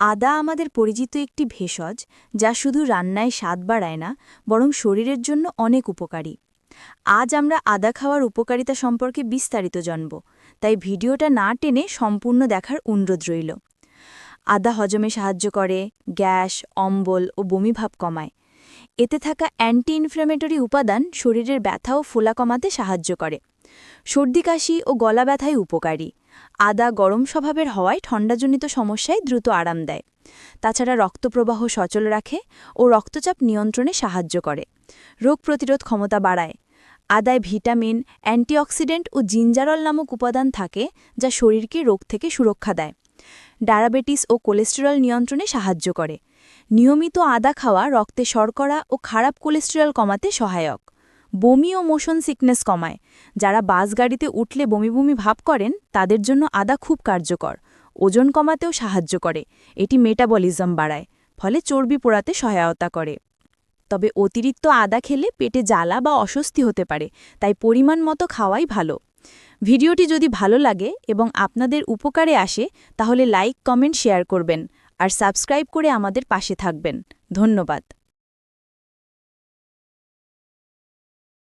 আদা আমাদের পরিচিত একটি ভেষজ যা শুধু রান্নায় স্বাদ বাড়ায় না, বরং শরীরের জন্য অনেক উপকারী। আজ আমরা আদা খাওয়ার উপকারিতা সম্পর্কে বিস্তারিত জানব, তাই ভিডিওটা না টেনে সম্পূর্ণ দেখার অনুরোধ রইল। আদা হজমে সাহায্য করে, গ্যাস, অম্বল ও বমিভাব কমায়। এতে থাকা অ্যান্টি ইনফ্ল্যামেটরি উপাদান শরীরের ব্যথা ও ফোলা কমাতে সাহায্য করে। সর্দি, কাশি ও গলা ব্যথায় উপকারী। আদা গরম স্বভাবের হওয়ায় ঠান্ডাজনিত সমস্যায় দ্রুত আরাম দেয়। তাছাড়া রক্তপ্রবাহ সচল রাখে ও রক্তচাপ নিয়ন্ত্রণে সাহায্য করে। রোগ প্রতিরোধ ক্ষমতা বাড়ায়। আদায় ভিটামিন, অ্যান্টিঅক্সিডেন্ট ও জিঞ্জারল নামক উপাদান থাকে যা শরীরকে রোগ থেকে সুরক্ষা দেয়। ডায়াবেটিস ও কোলেস্টেরল নিয়ন্ত্রণে সাহায্য করে। নিয়মিত আদা খাওয়া রক্তে শর্করা ও খারাপ কোলেস্টেরল কমাতে সহায়ক। বমি ও মোশন সিকনেস কমায়। যারা বাস গাড়িতে উঠলে বমি বমি ভাব করেন, তাদের জন্য আদা খুব কার্যকর। ওজন কমাতেও সাহায্য করে। এটি মেটাবলিজম বাড়ায়, ফলে চর্বি পোড়াতে সহায়তা করে। তবে অতিরিক্ত আদা খেলে পেটে জ্বালা বা অস্বস্তি হতে পারে, তাই পরিমাণ মতো খাওয়াই ভালো। ভিডিওটি যদি ভালো লাগে এবং আপনাদের উপকারে আসে, তাহলে লাইক, কমেন্ট, শেয়ার করবেন আর সাবস্ক্রাইব করে আমাদের পাশে থাকবেন। ধন্যবাদ।